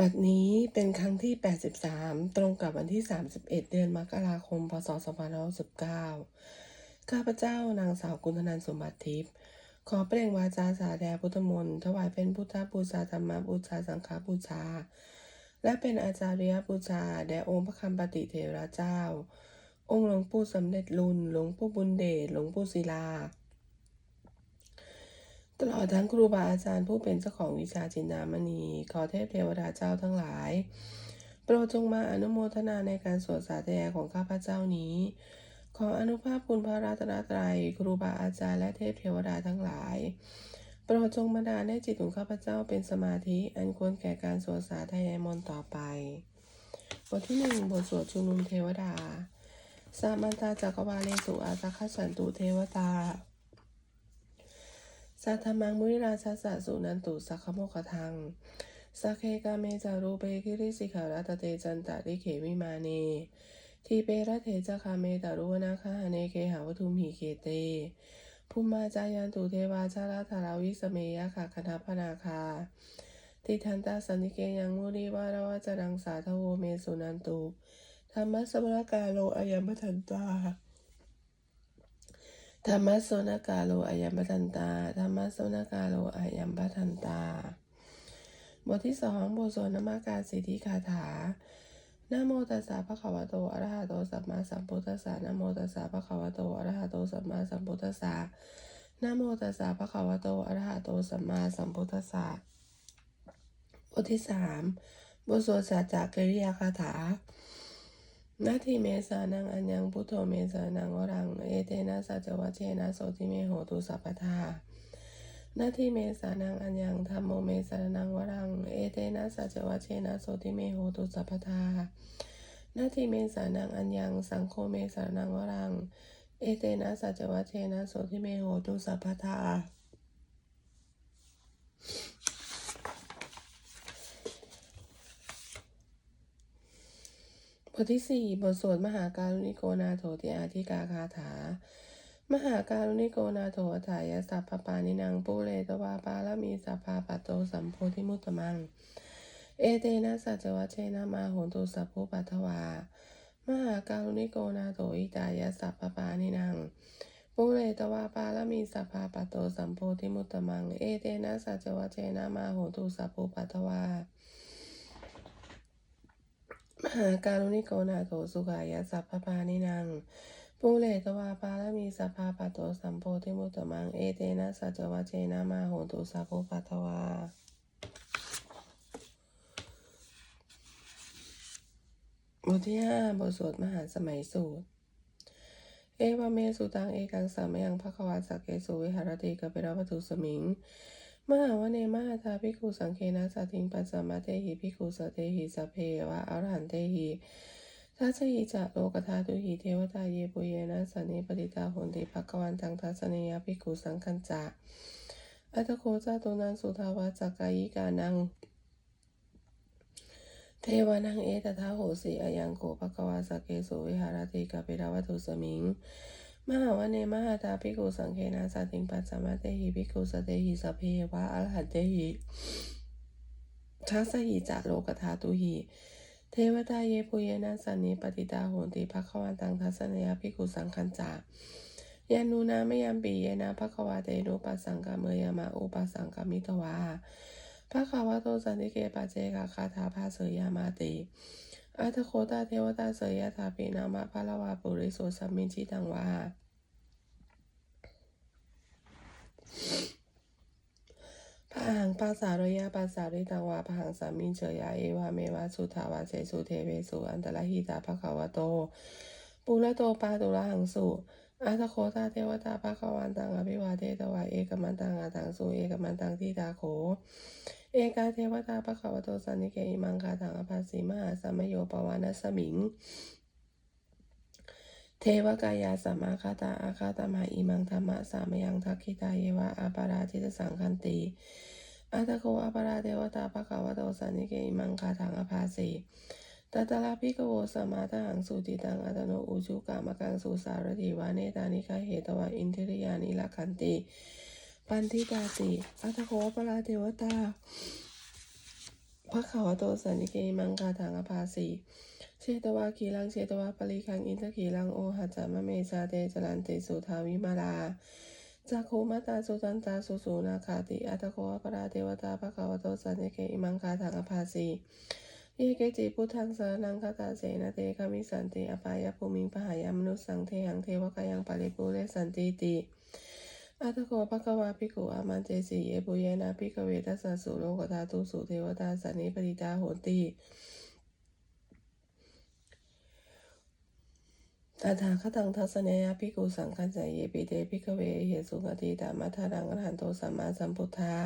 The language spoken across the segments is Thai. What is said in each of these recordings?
บัดนี้เป็นครั้งที่ 83 ตรงกับวันที่ 31 เดือนมกราคม พศ2519ข้าพเจ้านางสาวกุณธนันสมบัติทิพย์ขอเปล่งวาจาสาแด่พุทธมนต์ถวายเป็นพุทธบูชาธรรมบูชาสังฆบูชา และเป็นอาจาริยบูชาแด่องค์พระคำปฏิเทระเจ้า องค์หลวงปู่สำเร็จลุนหลวงปู่บุญเดชหลวงปู่ศิลา ตลอดทั้งครูบาอาจารย์ผู้เป็นเจ้าของวิชาจินดามณีขอเทพเทวดาเจ้าทั้งหลาย โปรดจงมาอนุโมทนาในการสวดสาธยายของข้าพเจ้านี้ ขออนุภาพคุณพระรัตนตรัย ครูบาอาจารย์และเทพเทวดาทั้งหลาย โปรดจงบันดาลให้จิตของข้าพเจ้าเป็นสมาธิอันควรแก่การสวดสาธยายมนต์ต่อไป บทที่หนึ่งบทสวดชุมนุมเทวดา สามันตาจักรวาเลสุอาสาคัสสันตุเทวตา สัทธมังมุนิราชสะสุนันตุสักขโมคทังสักเคกาเมจารูเปกิริสิขารัตเตจันตาริเขวิมาเนทีเประเทจคาเมตารุวนาคาหเนเคหาวทุมหิเกเตภูมิมาจายันตุเทวาชาลาธาราวิสเมยะค่ะคณพนาคา ติทันตาสันิเกยังมุริวาราวาจรังสาทโวเมสุนันตุธรรมะสมรกาโลอายัมปทันตา ธรรมะโสนกาโลอายัมปทันตาธรรมะโสนกาโลอายัมปทันตา บทที่สองบทสวดนามากาสิทธิคาถานะโมตัสสะภะคะวะโตอะระหะโตสัมมาสัมพุทธัสสะนะโมตัสสะภะคะวะโตอะระหะโตสัมมาสัมพุทธัสสะนะโมตัสสะภะคะวะโตอะระหะโตสัมมาสัมพุทธัสสะบทที่สามบทสวดสัจจกิริยาคาถา นาทีเมสานังอัญญังพุทโธเมสานังวรัง เอเตนะสัจวัชเชนะโสติเมโหตุสัพพทานาทีเมสานังอัญญังธรรมโมเมสานังวรัง เอเตนะสัจวัชเชนะโสติเมโหตุสัพพทานาทีเมสานังอัญญังสังโฆเมสานังวรัง เอเตนะสัจวัชเชนะโสติเมโหตุสัพพทา ทที่สี่บทสวดมหาการุณิโกนาโถติอาธิกาคาถา มหาการุณิโกนาโถอัฏฐายสัพพปานินังปุเรตวาปาละมีสัพพาปัตโตสัมโพธิมุตตมัง เอเตนะสัจวัชเชนะมาโหนตุสัพพุปัทวา มหาการุณิโกนาโถอิตายสัพพปานินังปุเรตวาปาละมีสัพพาปัตโตสัมโพธิมุตตมัง เอเตนะสัจวัชเชนะมาโหนตุสัพพุปัทวา มหาการุณิโกนาโถสุขายสัพพปานินังปูเลตวาปาละมีสัพพาปโตสัมโพธิมุตตมังเอเตนะสัจวัชเชนะมาโหตุสัพพุปัทวาบทที่ห้าบทสวดมหาสมัยสูตร เอวเมสุตังเอกังสามยังภควาสักเกสุวิหารติกเปรวัตุสมิง มหาวเนมหาทาภิกขุสังเคนะสัติงปัสสมาเตหิภิกขุสเตหิสพเพวะอรหันเตหิทัสหิจะโลกธาตุหิเทวตาเยปุเยนะสันนิปติตาโหนติภควันตังทัสเนยภิกขุสังคัญจะอัตโคจาตุนันสุทาวาจักกายิกานัง เทวานังเอตถาโหสีอายังโกภควาสเกสุวิหารติกาเปรวัตุสมิง มหาวเนมหาตาภิกขุสังเคนะสัตถิงปัสสมะเตหิภิกขุสเตหิสเพวะอรหันเตหิทัสหิจะโลกธาตุหิเทวตาเยปุเยนะสันนิปติตาโหติภควันตังทัสเนยภิกขุสังคัญจายานูนามยามปีเยนะภควาเตโนปัสสังกเมยามาอุปัสสังกมิตวาภควาโตสันติเกปัจเจกาคาถาภาเสยามาติ อัตโคตาเทวตาเสยยถาปีนามาภาลวาปุริโสสัมมินชิตังวาพระหังปัสสารยาปัสสาริตังวาพระหังสามินเฉยาเอวาเมวะสุทาวาเสสุเทเวสุอันตรหิตาภควโต ปุระโตปาตุระหังสุอาตโคตาเทวตาภควันตังอภิวาเทตวาเอกมันตังอาตังสุเอกมันตังทิตาโข เอกาเทวตาภควโตสันนิเกอิมังคาตังอภัสสีมหาสัมโยปวานัสมิง เทวกายาสัมมาคาตาอาคาตมาอิมังธรรมะสามยังทักขิตาเยวะอาปาราทิตสังคันติอาตโคอาปาราเทวตาภควโตสันนิเกอิมังคาทังอภาสีตตาลาภิกโวสมมาทหังสุติตังอัตโนอุจุกามกังสุสารติวาเนตานิกาเหตวะอินทริยานิลักขันติ ปันทิตาติอัตโคปราเทวตาพระขาวโตสันิเกมังคาถังอภาสีเชตวาคีลังเชตวาปริคังอินทกีลังโอหัจจามะเมชาเตจรันติสุทาวิมาลาจักโคมาตาสุตันตาสุสูนาคาติอัตโคอปราเทวตาพระขาวโตสันิเกมังคาถังอภาสีเยเกจิพุทธังสรนังคาตาเสนาเตคามิสันติอปายภูมิงปหายามนุสสังเทหังเทวกายังปริปุเรสันติติ อัตโกภะคะวาภิกขุอามันเจสีเยปุเยนะภิกขเวทัสสะสุโลกธาตุสุเทวตาสันนิปริตาโหติตถาคตังทัศเนยภิกขุสังคัสสะเยปิเตภิกขเวเหสุขติตามัทธานังอรหันโตสัมมาสัมพุทธา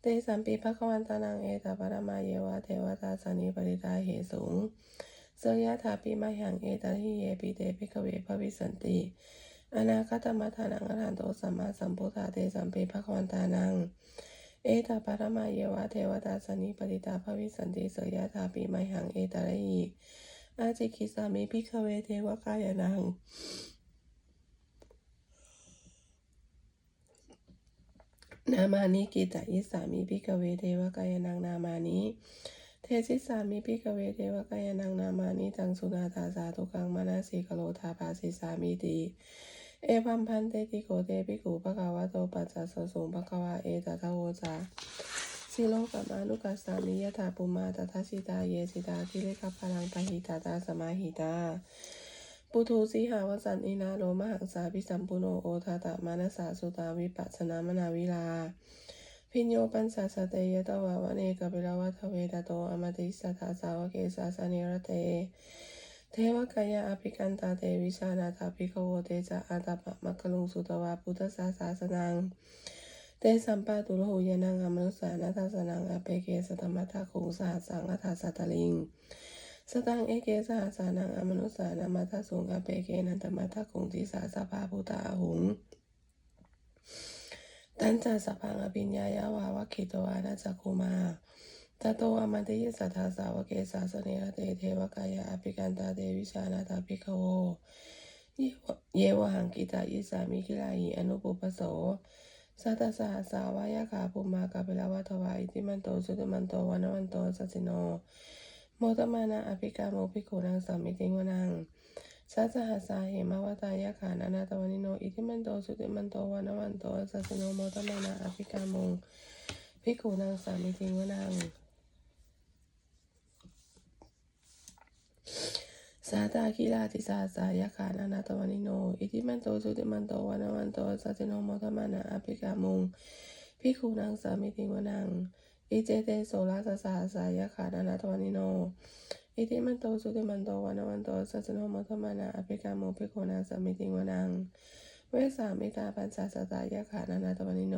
เตสัมปิภะคะวันตานังเอตปรมาเยวะเทวตาสันนิปริตาเหสุงเสยถาปิมาหังเอตหิเยปิเตภิกขเวภวิสันติ อนาคตมัทานังอรหันโตสัมมาสัมพุทธาเตสัมปิภะควันตานัง เอตาปารมาเยวะเทวตาสนิปริตาภวิสันติเสยถาปิไมหังเอตระหิอาจิกิสามิพิกเวเทวกายนังนามานิกิตายิสามิพิกเวเทวกายนังนามานิเทศิสามิพิกเวเทวกายนังนามานิจังสุนาตาสาทุกังมานาสีกโลทาภาสิสามิติ เอวัมพันเตติโกเตปิกุปะกาวะโตปัจจสสุงปะกวาเอตตะโวจาสิโลกัมานุกัสสามิยถาปุมาตถาสิตาเยสิตาทิเลกัพลังปะหิตาตาสมาหิตาปุถุสีหาวสันอินาโรมหังสาพิสัมปุโนโอทาตมานสาสุตาวิปัสนามนาวิลา พิญโยปันสาสเตยตวาวเนกปิลวัทเวตโตอมติสัทธาสาวเกสาสเนรเต เทวกายาอภิกันตาเตวิชานาถาภิกขโวเตจะอาตาปะมัคลุงสุตวาพุทธศาสาสนัง เตสัมปะตุโลหุยานังอมนุสานาทาสนังอเปเกสตมัทธาคุงสหัสสังอัฏฐาสัตลิง สตังเอเกสหัสานังอมนุสานามัทสุงอเปเกนันตมัทธคุงทิสาสภาพุตาหุงตันจาสพังอภิญญายาวาวะคิโตวานาจักุมา ตโตอมันติยสัทธาสาวเกสาสเนรเตเทวกายาอภิกันตาเตวิชานาตาภิกขโวเยวะหังกิตายิสามิกิลาหิอนุปุปโสสัตตสหัสาวายาขาภูมากาเปลวัตวาอิติมันโตสุตมันโตวันวันโตสัจจิโนโมตมานาอภิกาโมภิกขุนังสัมมิติงวนังสัสหัสาเหมาวตายาขานานาตวันิโนอิติมันโตสุติมันโตวันวันโตสัจจิโนโมตมานาอภิกาโมภิกขุนังสัมมิติงวนังาตาคิลาติสาสายาคานานาตวันิโน อิติมันโตสุติมันโตวันวันโตสัจจิโนโมตมานาอภิกามุงพิคูนังสามิติวนัง อิเจเตโสลาสสาสายาคานานาตวันิโน อิติมันโตสุติมันโตวันวันโตสัจจิโนโมตมานาอภิกามุงพิคูนังสามิติวนัง เวสามิตาปัญจสตายาคานานาตวันิโน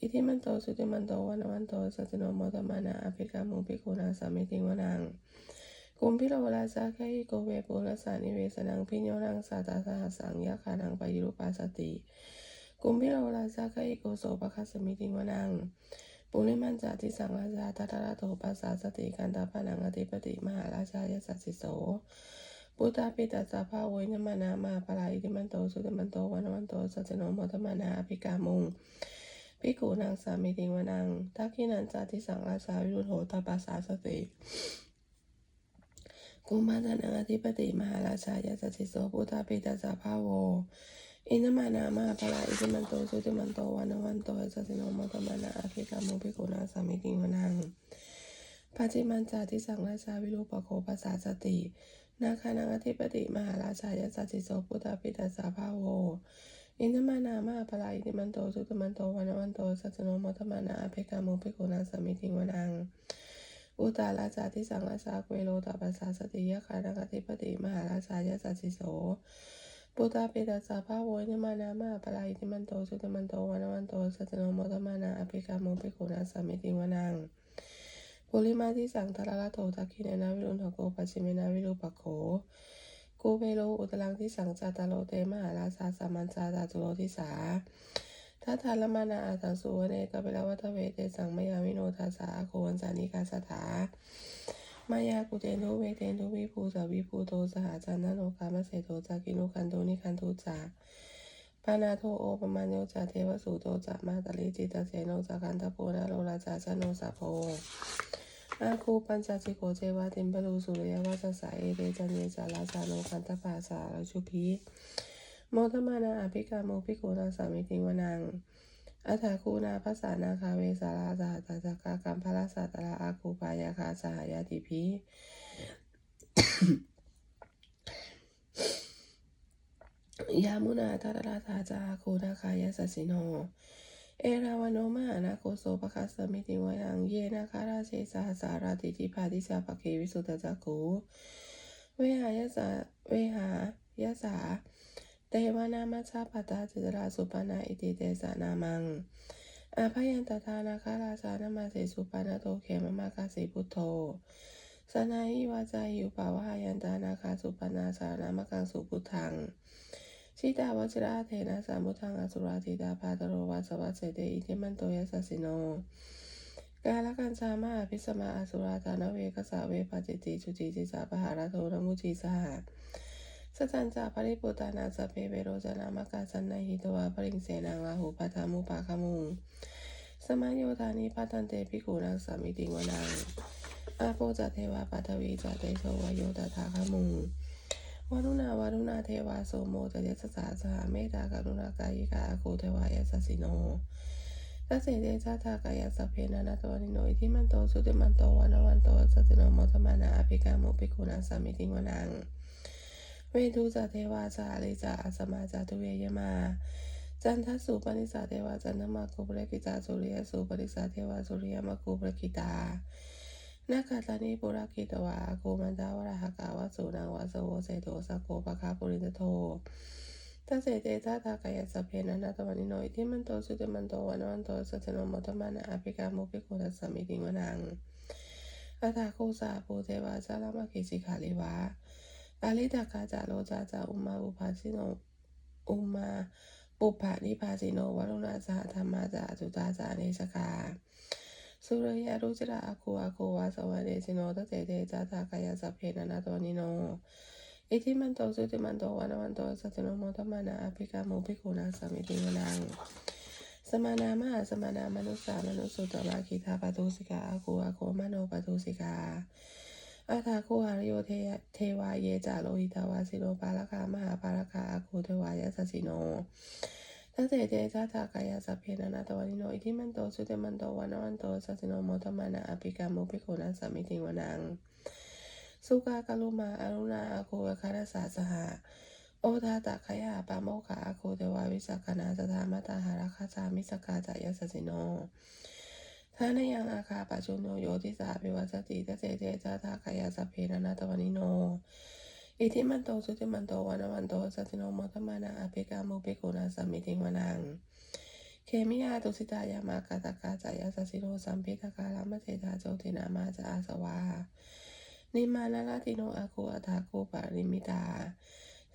อิติมันโตสุติมันโตวันวันโตสัจจิโนโมตมานาอภิกามุงพิคูนังสามิติวนัง กุมพิโรลาสาแคหิโกเวปุรสานิเวสนังพิญโยนังสาตาสหัสสังยาคานังปายุรุปัสติ กุมพิโรลาสาแคหิโกโสปะคัสมิติวนัง ปุริมันจาติสังราชาทัตระโตปัสสาสติกันตาปนังอธิปติมหาราชายสัสสิโสปุตตาปิตัสสะภาโวยนมานามาปลาอิติมันโตสุติมันโตวันวันโตสัจโนโมตมานาอภิกามุงภิกขุนางสามิติวนังทักขินันจาติสังราชาวิรุโหตปัสสาสติ กุมารนังอธิปติมหาราชายาสัจิโสพุทธาปิตาสาภาโว อินทมานามาปลาอิติมันโตสุติมันโตวันวันโตสัจิโนมตมานาอภิกามุภิกขุนาสามิติวนังปัจจิมันจาติสังราชาวิรูปโคปัสสาสติ นาคานังอธิปติมหาราชายาสัจิโสพุทธาปิตาสาภาโว อินทมานามาปลาอิติมันโตสุติมันโตวันวันโตสัจิโนมตมานาอภิกามุภิกขุนาสามิติวนัง อุตาราชาที่สังราชาเกวโลตปัสสาสติยาคานังอธิปติมหาราชายาสัสสิโสปุตตาปิตาสาภาโวยนมานามาปลายติมันโตสุติมันโตวันวันโตสัจโนโมตมานาอภิกามุภิกขุนาสามิติวนังปุริมาที่สังทาราโตทักขิเนนาวิรุณหโกปัจิเมนาวิรูปโขกูเวโลอุตลังที่สังจาตาโลเตมหาราชาสามัญจาตาจุโลทิสา ถ้าทานละมานาอาตังสุวเนกเปลวัตเวเตสังมยาวิโนทาสาโคนจานิกาสถามายากุเตนทุเวเตนทุวิภูสาวิภูโตสหจันนโนกามเสโตจากินุคันโตนิคันทุจาปานาโทโอปมาโยจาเทวสุโตจามาตลิจิตาเสโนจาคันตะโพนาโลราจาชโนสะโพอาคูปัญจจิโกเจวาติมปรูสุริยวาสสาเอเดจันเยจาลาสาโนคันตปาสาลชุพี โมทมานาอภิกาโมภิโกนาสามิติวนังอัฏฐาคูนาภาษานาคาเวสาราสหัตถกากัมพลาสัตตราอาคูปายาคาสหายาติพียามุนาตาราตาจาคูนาคายาสสิโน เอราวโนมาอนาโกโสปะคัสสมิติวยัง เยนาคาราเชสาสาราติจิพาติสาปะเควิสุตตะจักขุเวหายาสาเวหายาสา เตวานามัชาปตาจิตราสุปนาอิติเตสานามัง อาพยันตทานาคาราสานามาเสสุปนาโตเขมมากาสิพุทโธสนายิวาจายุปาวายันตานาคาสุปนาสานามกังสุพุทังชิตาวชิระเทนะสามุทังอสุราติตาปาตโรวาสวัสเสเตอิทิมันโตยัสสิโน กาลกันชามาอภิสมาอสุราตานเวกสาเวปจิติจุติจิสาปหารโทนมุจีสห สจันจาปริปุตานาสเปเวโรจนามกาสันนหิตวาปริงเสนาลาหูปัทามุปาคมุงสมัยโยธานิปัตันเตปิกุนังสามิติวนังอาโปจเทวาปัทวีจเตโชวโยตถาคมุงวรุณาวรุณาเทวาโสโมจเยสสาสหเมตากรุณากายิกาอาคูเทวายสสสิโนทัสเสเดชาทากายสพเพนานาตวนิโนอิทิมันโตสุติมันโตวันวันโตสัจโนโมทมานาอภิกามุปิกุณาสามิติวนัง เวทุจเทวาจาริจาสมาจาตุเวยมา จันทสุปนิสาเทวาจันทมาคุปเรกิตาสุริยสุปนิสาเทวาสุริยมาคุปเรกิตานาคาตานิปุราคิตวาโกมันดาวราหกาวสุนังวาสโวเสโตสโกปะคาปุริตโททัสเสเตชาทากายสพเพนันตวานิโนอิทิมันโตสุติมันโตวันวันโตสัจโนมตมานะอภิกามุปิโกทัสสมิติงวนังอัฏฐาโคสาปูเทวาจารามาคิสิขาลิวา อาลิตากาจาโลจาจาอุมาอุภาสิโนอุมาปุปานิพาสิโนวรุณาสหธรรมาจาจุตาจาเนสกาสุรยารุจระอาคูอาคูวาสวัสเดสิโนตเตเตจาตากายาสเพนันตวนิโนอิทิมันโตสุติมันโตวันวันโตสัจโนโมตมานาอภิกามุภิกุณาสมิติวนังสมานามหาสมานามนุสสามนุสสุตวาคิทาปตุสิกาอาคูอาโคมโนปตุสิกา อาทาโคหารโยเทเทวาเยจาโลหิตาวาสิโนปาลคามหาปาลคาอาคูเทวายสสสิโนทัสเสเตชาทากายาสัพเพนานาตวานิโนอิทิมันโตสุติมันโตวันวันโตสัจโนโมตมานาอภิกามุภิโกนัสสามิติวนัง สุกากาลุมาอรุณาอาโคคาราสาสหะโอทาตะขยาปาโมขาอาโคเทวาวิสักนาสธามตาหาราคาจามิสกาจายสสิโน ทานยังอาคาปัจจุโนโยติสาภิวัสติทัสเสเตชาทากายสัพเพนานาตวานิโน อิทิมันโตสุติมันโตวันวันโตสัจโนโมทมานาอภิกามุปิโกนาสมิติวนัง เคมิยาตุสิตายามากาตากาจายาสสิโรสัมพิตาการามเจตาโจตินามาจาอาสวา นิมานาลาติโนอาคูอัฏฐาคูปาริมิตา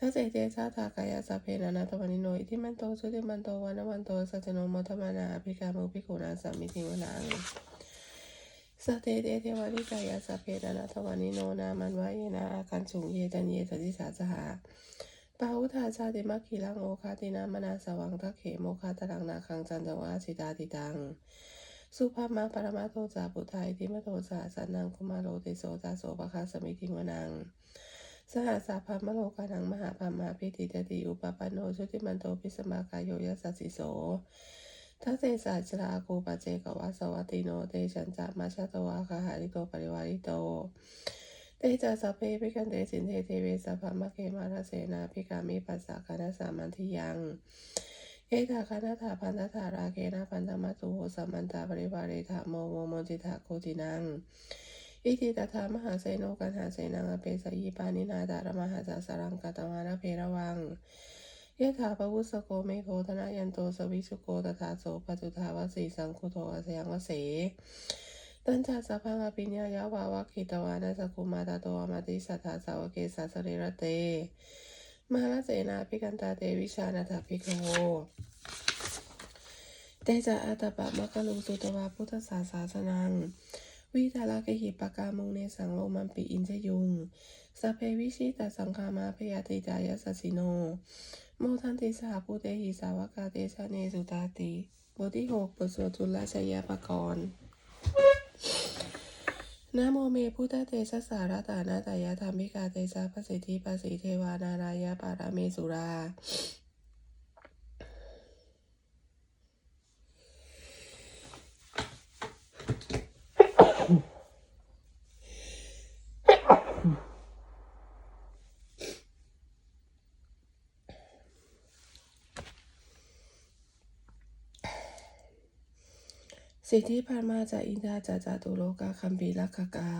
ทัสเสเตชาทากายาสัพเพนานาตวานิโนอิทิมันโตสุติมันโตวันวันโตสัจโนมทมานาอภิกามุปิโกนาสามิติวนังสเตเตเทวานิกายาสัพเพนานาทวานิโนนามันวะเยนาอาคันสุงเยจันเยสติสาสหาปาหุทาชาติมัคคิลังโอคาตินามนาสวังทะเขโมคาตรังนาคังจันตวาสิตาติตังสุภามาปรมาโตจาปุไทยทิมโตจาสันนังคุมาโรติโสจาโสปะคาสมิทิงวนัง สหสาพามโลกานังมหาพามาพิติตติอุปปันโนชุติมันโตพิสมากายโยยัสสิโสทัสเสสาจราคูปเจกวาสวัติโนเตชันจามาชาตวาคาหาริโตปริวาริโตเตจาสพเพพิกันเตสินเทเทเวสัพพมะเกมาราเสนาพิกามิปัสสะคณะสามันทิยังเอตาคณะถาพันธาราเกนะพันธมัตุโหสัมมันตาปริวาริธาโมโมมจิตาโคตินัง อิติตถามหาเสโนกันหาเสนังอเปสยิปานินาดารมหาจาสรังกตมานะเพระวังยะถาปวุสโกเมโคธนะยันโตสวิสุโกตถาโสปจุทาวสีสังคุโตอาสยังวเสตัญจาสะพังอภิญญายาวาวาคิตวานาสกุมาตาโตอมาติสัทธาสาวเกสัสริระเต มาลเสนาภิกันตาเตวิชานาถาภิกโวเตจาอัตตปะมะกะลุสุตวาพุทธศาสาสนัง วิทาลากหิปกามุงเนสังโลมันปิอินจยุงสเพวิชิตาสังคามาพยาติจายสสสิโน โมทันติสาภูเตหิสาวกาเตชะเนสุตาติบทที่หกบทสวดจุลชยาปกรณ์นะโมเมพุทธเตชะสารตานาตายะธรรมิกาเตชะปสิทธิปสิเทวานารายะปาราเมสุรา สิทธิพานมาจากอินทาจาจาตุโลกาคัมปีลักขกา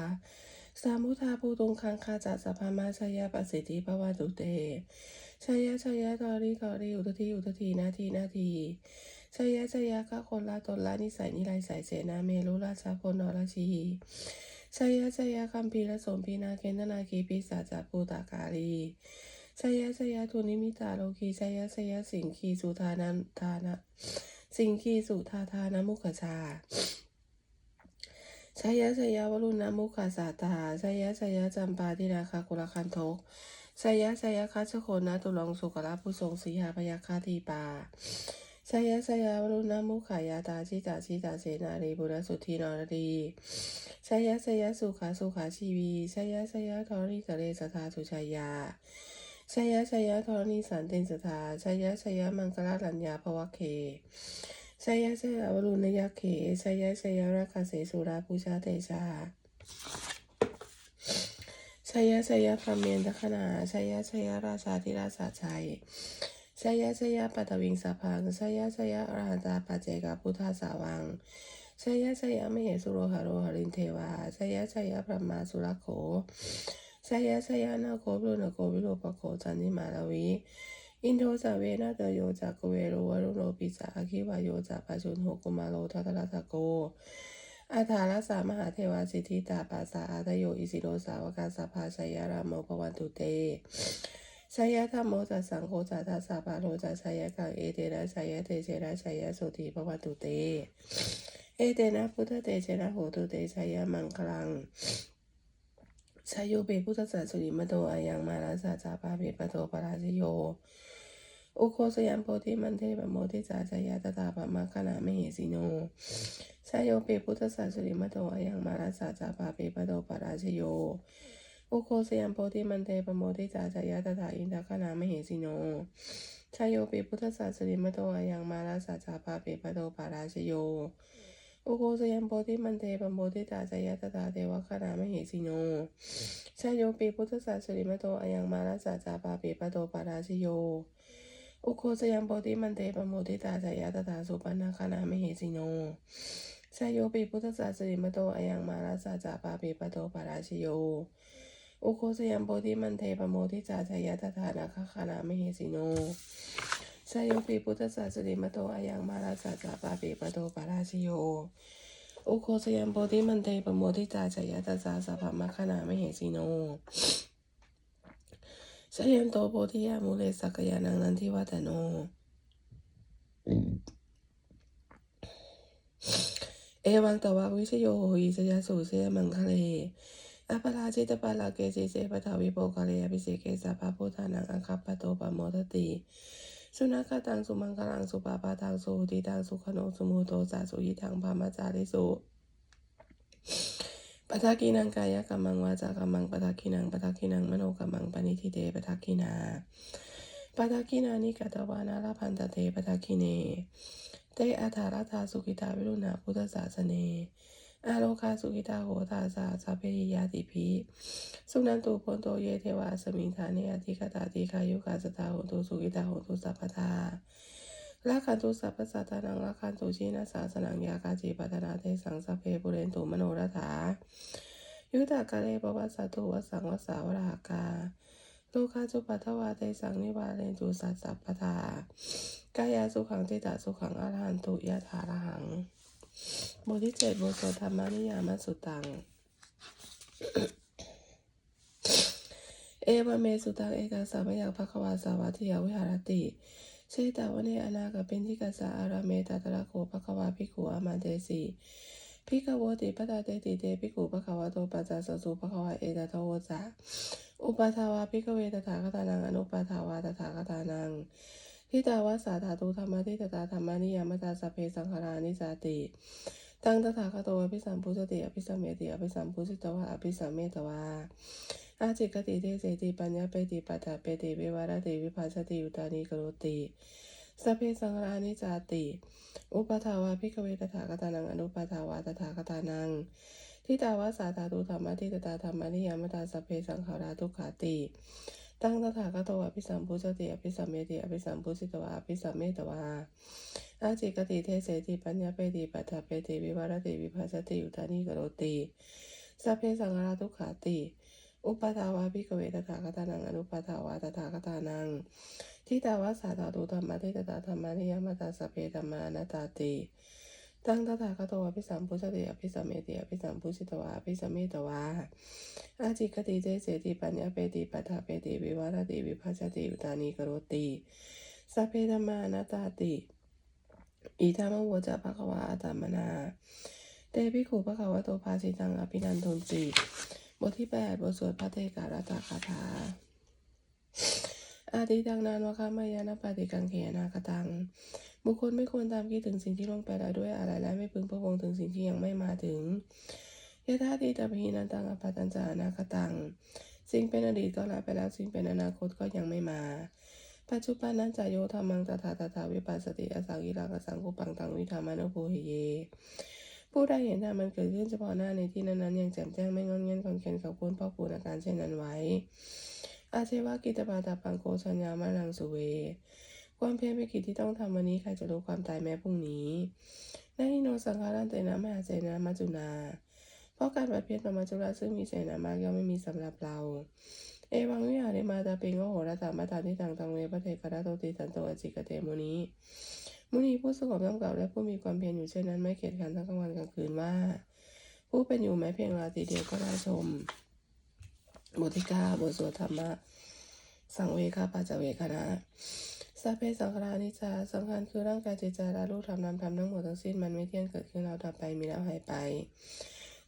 สามุทาภูตุงคังคาจาสภามาชยาปสิทธิปวาตุเตชยาชยาตอริตอริอุตทีอุตทีนาทีนาทีชยาชยาก็คนละตนละนิสัยนิไรสายเสนาเมรุราชาพลนรชีชยาชยาคัมพีละสมพีนาเคนนาคีปิสาจาปูตากาลีชยาชยาทุนิมิตาโลกีชยาชยาสิงคีสุธานันทานะ สิงคีสุทาทานมุขชาชายะชายะวรุณมุขสาตาชายะชายะจำปาทินาคากุลคันทกชายะชายะคัชโคนนะตุลองสุกละผู้ทรงสีหาพยาคาทีปาชายะชายะวรุณมุขายาตาชิตาชิตาเสนารีบุรสุทธินรดีชายะชายะสุขาสุขาชีวีชายะชายะทอริกะเรสทาสุชายา ชายะชายะทอนิสันเตนสทาชายะชายะมังคลาลัญญาภวเคชายะชายะวรุณยักเขชายะชายะราคาเสสุราภูชาเตชาชายะชายะพรมเมนตขนาชายะชายะราชาธิราชาชัยชายะชายะปัตวิงสาพังชายะชายะอรหันตาปัจเจกพุทธาสาวังชายะชายะมเหสุโรหะโรหรินเทวาชายะชายะพระมาสุรโข ชายะชายนาโคบรุณโกวิโรปโคจันนิมาลวีอินโทสเวนะเตโยจากเวโรวรุโรปิสาอาคิวายโยจากปัจจุนโหกุมาโลทัตตะตะโกอาถารัสามหาเทวาสิทธิตาปัสสาอาตโยอิสิโรสาวกาสภาชยรามโมภวันตุเตชยธรรมโมจัสสังโฆจัตตาสาปาโลจัสชยกังเอเตนะชยเตเชนะชยสุติภวันตุเต เอเตนะพุทธเตเชนะโหตุเตชยมังคลัง ชายโยเปพุทธสัสสุริมโตอายังมาราสาจาปาเปปโตปราชโย อุโคสยัมโพธิมันเทปโมทิจาจายาตตาปะมาคณามเหสีโนชายโยเปพุทธสัสสุริมโตอายังมาราสาจาปาเปปโตปราชโย อุโคสยัมโพธิมันเทปโมทิจาจายาตตาอินทคณามเหสีโนชายโยเปพุทธสัสสุริมโตอายังมาราสาจาปาเปปโตปราชโย อุโคสยัมโพธิมันเทปโมทิจาจายาตตาเทวคณามเหสีโนชายโยปีพุทธศาสริมโตอายังมาราสาจาปาปีปะโตปาราชิโยอุโคสยังโพธิมันเตปะโมทิตาสายาตถาสุปันนาคานามเหสิโนชายโยปีพุทธศาสริมโตอายังมาราสาจาปาปีปะโตปาราชิโย อุโคสยังโพธิมันเทปะโมทิจาสายาตถานาคาคานามเหสิโน ชายโยปีพุทธศาสริมโตอายังมาราสาจาปาปีปะโตปาราชิโย อุโคสยัมโพธิมันเตปโมทิจาจายตสาสะภามะขณามเหสีโนชยันโตโพธิยามุเลสักยานังนันทิวัตโนเอวังตวะวิชโยหิสยาสุเสมังคะเลอัปราจิตปาลาเกสิเสปทาวิโปกาเลอภิเสเกสาภาพุทธานังอังคัปปะโตปโมทติ สุนัขตังสุมังคลังสุปาปาตังสุติตังสุขโนสุโมโตสาสุยิทังพามาจาริสุปทักกินังกายกัมมังวาจากัมมังปทักกินังปทักกินังมโนกัมมังปณิทิเตปทักกินาปทักกินานิกัตวานาลพันตเตปทักกิเนเตอาธาราธาสุกิตาวิรุณาพุทธศาสเน อาโลคาสุกิตาโหตาสาสาเพยยาติภิสุนันตุโพนโตเยเทวาสมิงธาเนอธิกตาติคายุกาสตาโหตุสุกิตาโหตุสัพพทาละคันตุสัพพสัตตานังละคันตุชีนาสาสนังยากาจิปัตนาเทสังสพเพปุเรนตุมโนรถายุตากาเลปวัสสตุวสังวสาวรากาโลกาจุปัทวาเตสังนิบาเรนตุสัสสัพพทากายาสุขังติตาสุขังอรหันตุยะถารหัง บทที่เจ็ดบทสธรรมนิยามสุตัง เอวเมสุตังเอกาสามยังภควาสาวัติยาวิหารติเชตาวเนอนาคเป็นที่กษาอาราเมตัตระโกภควาภิกขุอามันเตสีภิกขวติปตาเตติเตภิกขุภควาโตปัจจสสุภควาเอตทโวจาอุปาทาวาภิกเวตถาคตานังอนุปาทาวาตถาคตานัง ทิตาวาสาธาตุธรรมทิตตาธรรมานิยามตาสเพสังขารานิจาติตั้งตถาคตอภิสัมพุทติอภิสัมเมติอภิสัมพุทธิตวะอภิสัมเมตวาอาจิกติเทเสติปัญญาเปติปัฏฐาเปติวิวารติวิภาสติอุตานิกโรติสเพสังฆานิจาติ อุปทาวาพิกเวตถาคตานังอนุปทาวาตถาคตานังทิตาวาสาตาตุธรรมะทิตตาธรรมะนิยามตาสเพสังขาราทุกขาติ ตั้งตถาคตอภิสัมพุทธติอภิสัมเมติอภิสัมพุทธิตวะอภิสัมเมตวาอาจิกติเทเสติปัญญาเปติปัฏฐเปติวิวารติวิภาสติอุตานิกโรติสัพเพสังฆาราทุขาติ อุปทาวาภิกเวตถาคตานังอนุปทาวาตถาคตานังทิตาวาสาตาตุธรรมะทิตตาธรรมะนิยมตาสัพเพธรรมานาตาติ ตั้งตถาคตอภิสัมพุทธติอภิสัมเมติอภิสัมพุทธิตวะอภิสัมเมตวาอาจิกติเจเสติปัญญาเปติปัฏฐาเปติวิวารติวิภาชติอุตานิกรติสัพเพธรรมานาตาติอิธรรมโวจะภะคะวะอาตามนา เตปิขุภะคะวะโตภาสิตังอภินันทนติบทที่แปดบทสวดพระเทการตาคาถาอาทิตังนานวะคามายานปฏิกังเขนาคตัง บุคคลไม่ควรตามคิดถึงสิ่งที่ล่วงไปแล้วด้วยอะไรและไม่พึงพะวงถึงสิ่งที่ยังไม่มาถึงยะธาติตาพีนันตังอปาตัญจานาคตัง สิ่งเป็นอดีตก็ละไปแล้ว สิ่งเป็นอนาคตก็ยังไม่มา ปัจจุบันนั้นจะโยธรรมังตถาตถาวิปัสสติอสังกิรังอสังกุปังตังวิธามานุโพหิเยผู้ใดเห็นธรรมมันเกิดขึ้นเฉพาะหน้าในที่นั้นๆอย่างแจ่มแจ้งไม่งอนเงี้ยคอนเคนกับคุณพ่อคูณอาการเช่นนั้นไว้ อาเชวะกิตปาตาปังโกชัญญามานังสุเว ความเพียรเป็นกิจที่ต้องทำวันนี้ใครจะรู้ความตายแม้พรุ่งนี้นานิโนสังฆารันเตนะมหาเจนะมัจจุนา เพราะการบัดเพียรธรรมจุฬาซึ่งมีเสนามากย่อมไม่มีสำหรับเรา เอวังวิหาริมาตาเปิงโอโหรตามาตาที่ต่างตังเวพระเทกระโตติสันโตอจิกเตมุนีมุนีผู้สงบย่อมกล่าวและผู้มีความเพียรอยู่เช่นนั้นไม่เกียจคร้านทั้งกลางวันกลางคืนว่า ผู้เป็นอยู่แม้เพียงราตรีเดียวก็ได้ชมบทที่เก้าบทสวดธรรมะสังเวคาปัจจเวคณะ สัพเพสังขารานิจจาสำคัญคือร่างกายจิตใจและรูปธรรมนามธรรมทั้งหมดทั้งสิ้นมันไม่เที่ยงเกิดขึ้นแล้วดับไปมีแล้วหายไป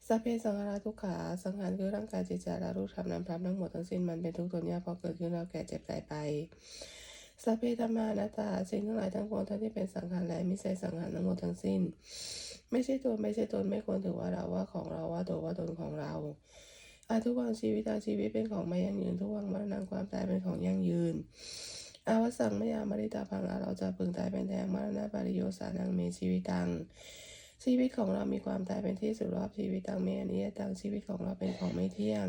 สัพเพสังขาราทุกขาสังขารคือร่างกายจิตใจและรูปธรรมนามธรรมทั้งหมดทั้งสิ้นมันเป็นทุกข์ทนยากพราะเกิดขึ้นแล้วแก่เจ็บตายไปสัพเพธรรมานาตาสิ่งทั้งหลายทั้งปวงทั้งที่เป็นสังขารและไม่ใช่สังขารทั้งหมดทั้งสิ้น ไม่ใช่ตัวไม่ใช่ตนไม่ควรถือว่าเราว่าของเราว่าตัวว่าตนของเราอาทุกวังชีวิตอาชีวิตเป็นของไม่ยั่งยืนทุกวังมรณะความตายเป็นของยั่งยืน อาวสังมยามริตาพังอาเราจะพึงตายเป็นแทงมรณะปริโยสานังเมชีวิตัง ชีวิตของเรามีความตายเป็นที่สุดรอบชีวิตตังเมอนิยตังชีวิตของเราเป็นของไม่เที่ยง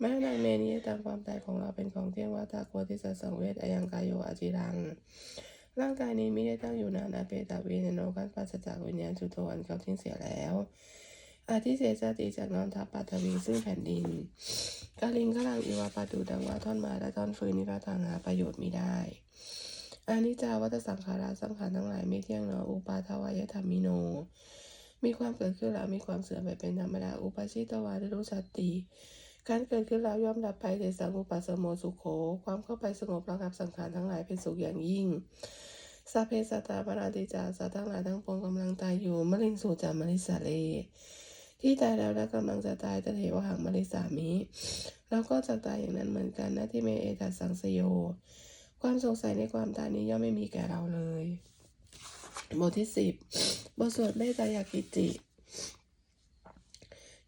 มรณะเมนิยตังความตายของเราเป็นของเที่ยงวัตาโคติสัสสังเวชอายังกายโยอาจิรัง ร่างกายนี้ไม่ได้ตั้งอยู่นานอาเปตาวีนโนกันปัสจากวิญญาณจุโตอันเขาทิ้งเสียแล้ว อาทิเสสติจากนอนทับปัตวีซึ่งแผ่นดินกาลิงกลังอีวาปาตูดังว่าท่อนมาและท่อนฟืนนิพทางหาประโยชน์มิได้อานิจจาวัตสังขาราสังขารทั้งหลายไม่เที่ยงเนออุปาทวายธรรมิโน มีความเกิดขึ้นแล้วมีความเสื่อมไปเป็นธรรมดาอุปาชิตวาริรุสัตติการเกิดขึ้นแล้วย่อมดับไปเดสังอุปัสสโมสุโข ความเข้าไปสงบระงับสังขารทั้งหลายเป็นสุขอย่างยิ่งสัพเพสตาปราติจาสัตว์ทั้งหลายทั้งปวงกำลังตายอยู่มะริงสูจามริสาเล ที่ตายแล้วและกำลังจะตายตะเถวหังมริสามิเราก็จะตายอย่างนั้นเหมือนกันนะที่เมเอตัสสังสโย ความสงสัยในความตายนี้ย่อมไม่มีแก่เราเลยบทที่สิบบทสวดเมตตายากิจิ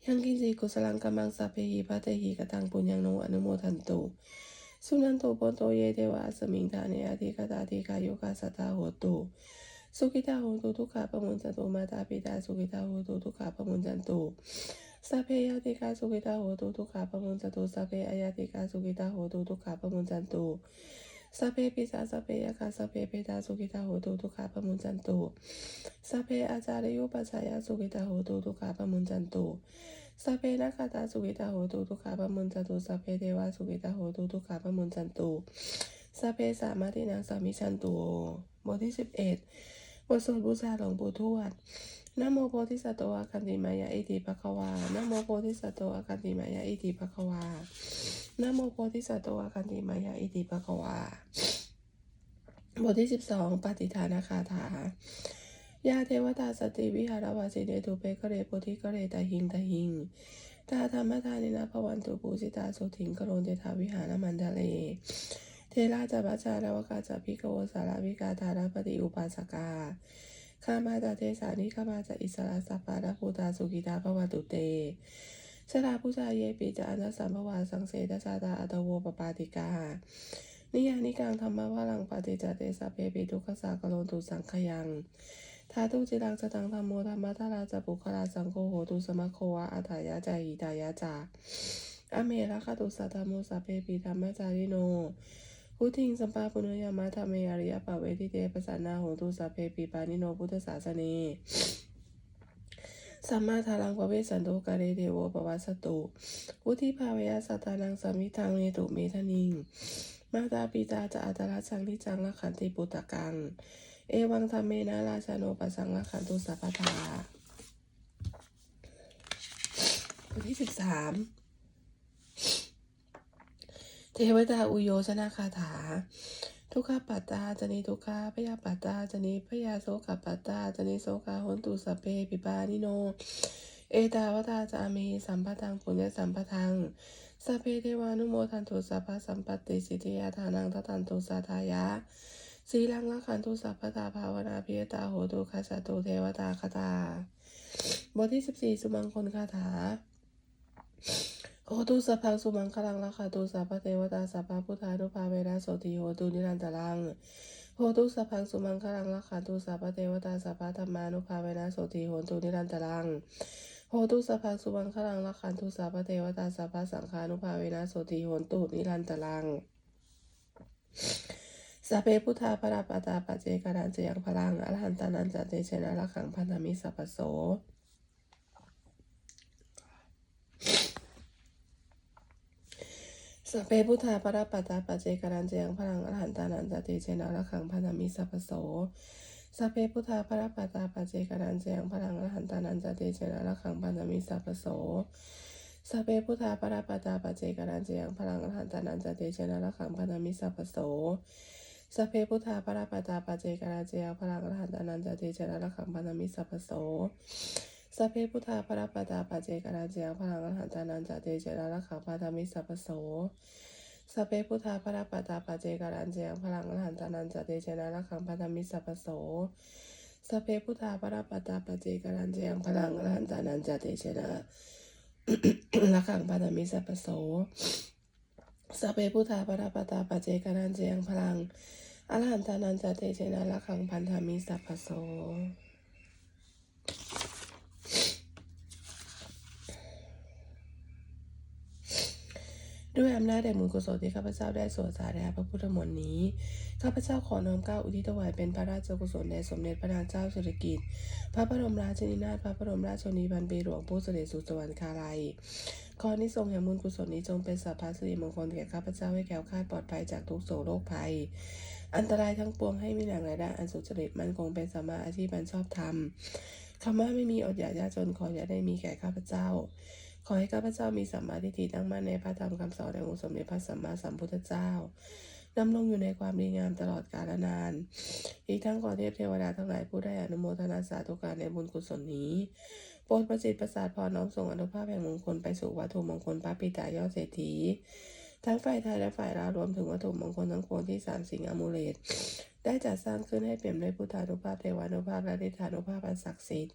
ยังกินจีกุสลังกำลังสัพเพหิพัตเตหิกตังปุญญังโนอนุโมทันตุสุนันโตปนโตเยเทวะสมิงทาเนอธิกตาธิกายโยกาสัตตาโหตุ สุขิตาโหตุทุกขาปมุนจันตุมาตาปิตาสุขิตาโหตุทุกขาปมุนจันตุสัพเพยติกาสุขิตาโหตุทุกขาปมุนจันตุสัพเพอายติกาสุขิตาโหตุทุกขาปมุนจันตุสัพเพปิสาสัพเพยกาสัพเพเปตาสุขิตาโหตุทุกขาปมุนจันตุสัพเพอาจารยุปัจจายาสุขิตาโหตุทุกขาปมุนจันตุสัพเพนักตาสุขิตาโหตุทุกขาปมุนจันตุสัพเพเทวาสุขิตาโหตุทุกขาปมุนจันตุสัพเพสามาตินังสามิชันตุบทที่สิบเอ็ด บทสวดบูชาหลวงปู่ทวดนโมโพธิสัตว์อาคันติมายาอิติภควานโมโพธิสัตว์อาคันติมายาอิติภควานโมโพธิสัตว์อาคันติมายาอิติภควาบทที่สิบสองปฏิฐานคาถายาเทวตาสติวิหารวาสิเนตุเปกเรโพธิกเรตาหิงตาหิงตาธรรมทานินาภวันตุปูสิตาสุถิงกโรนเตถาวิหารมันทะเล ราจัปจารวกาจัพิกโวสาราวิกาธาราปฏิอุปาสกาข้ามาจากเทสานิข้ามาจากอิสระสัพพะนาภูตาสุกิตาภวตุเตชราผู้ชายเยปิจานัสสัมภวาสังเสตชาตาอัตโวปปาติกา นิยานิกังธรรมะวาลังปฏิจเตสะเพปิทุกขสากโลตุสังขยังทาตุจิรังสตังธรรมโมธรรมะทาราจะปุคลาสังโฆโหตุสมะโควะอัฏายะจาหิตายะจาอเมระคตุสัตธรรมโมสเพปิธรรมจาริโน พุทธิงสัมปาปุณยามะธรรมเมอริยปะเวทิเตปสันาโหตุสัพเพปิปานิโนพุทธศาสเนสัมมาทารังปเวสสันโตกาเรเดโวปวัสสตุวุธิภาวยาสัตานังสามิทังเนตุเมทนิง มาตาปิตาจะอัตระชังนิจังละขันติปุตตะกัง เอวังธรรมเมนะราชาโนปสังละขันตุสัพพทาบทที่สิบสาม เทวดาอุโยชนะคาถา ทุกขปัตตาจนิทุกขาพยาปัตตาจนิพยาโสกปัตตาจนิโสกาหนตุสเพปิปานิโน เอตาวตาจามีสัมปทังปุญญสัมปทังสัพเพเทวานุโมทันตุสัพพะสัมปติสิทธิยาทานังทัตันตุสาทายะสีลังละขันตุสัพพตาภาวนาพิยตาโหตุคัสสตุเทวตาคตา บทที่สิบสี่สุมังคลคาถา โหตุสัพพังสุมังคลังละคาตุสัพพเทวตาสัพพะพุทธานุภาเวนะโสติโหตุนิรันตรังโหตุสัพพังสุมังคลังละคาตุสัพพเทวตาสัพพะธรรมานุภาเวนะโสติโหตุนิรันตรังโหตุสัพพังสุมังคลังละคันตุสัพพเทวตาสัพพะสังฆานุภาเวนะโสติโหตุนิรันตรังสัพเพพุทธาปราปตาปเจกรันเจยังพลังอรหันตานันจะเตชนะละขังพันธมิสัพโส สัพเพพุทธาปราปัตตาปเจกรันเจยังพลังอรหันตานันจเตเชนะละขังพนธมิสัพพโสสัพเพพุทธาปราปัตตาปเจกรันเจยังพลังอรหันตานันจเตเชนะละขังพนธมิสัพพโสสัพเพพุทธาปราปัตตาปเจกรันเจยังพลังอรหันตานันจเตชนะละขังพนธมิสัพพโสสัพเพพุทธาปราปัตตาปเจกรันเจยังพลังอรหันตานันจเตชนะละขังพนธมิสัพพโส สัพเพพุทธาปราปตาปัจเจกรันเจียงพลังอรหันตานันจะเตชนะละขังพันธมิสัพโสสัพเพพุทธาปราปตาปัจเจกรันเจียงพลังอรหันตานันจะเตชนะละขังพันธมิสัพโสสัพเพพุทธาปราปตาปัจเจกรันเจียงพลังอรหันตานันจะเตชนะละขังพันธมิสัพโสสัพเพพุทธาปราปตาปัจเจกรันเจียงพลังอรหันตานันจะเตชนะละขังพันธมิสัพพโส ด้วยอำนาจแห่งบุญกุศลที่ข้าพเจ้าได้สวดสาธยายพระพุทธมนต์นี้ ข้าพเจ้าขอน้อมเก้าอุทิศถวายเป็นพระราชกุศลแด่สมเด็จพระนางเจ้าสิริกิติ์พระบรมราชินีนาถพระบรมราชชนนีพันปีหลวงผู้เสด็จสู่สวรรคาลัยขอนิสงแห่งบุญกุศลนี้จงเป็นสัพพะสิริมงคลแก่ข้าพเจ้าให้แคล้วคลาดปลอดภัยจากทุกโศกโรคภัย อันตรายทั้งปวงให้มีหนังรายได้อันสุจริตมั่นคงเป็นสมาอาชีพันชอบธรรมคำว่าไม่มีอดอยากยากจนขออย่าได้มีแก่ข้าพเจ้า ขอให้ข้าพเจ้ามีสัมมาทิฏฐิตั้งมั่นในพระธรรมคำสอนในองค์สมเด็จพระสัมมาสัมพุทธเจ้าดำรงอยู่ในความดีงามตลอดกาลนาน อีกทั้งขอเทพเทวดาทั้งหลายผู้ได้อนุโมทนาสาธุการในบุญกุศลนี้ โปรดประสิทธิ์ประสาทพรน้อมส่งอนุภาพแห่งมงคลไปสู่วัตถุมงคลพระปิตายอดเศรษฐี ทั้งฝ่ายไทยและฝ่ายลาวรวมถึงวัตถุมงคลทั้งปวงที่สามสิงอมูเลตได้จัดสร้างขึ้นให้เปี่ยมด้วยพุทธานุภาพเทวานุภาพและฤทธานุภาพอันศักดิ์สิทธิ์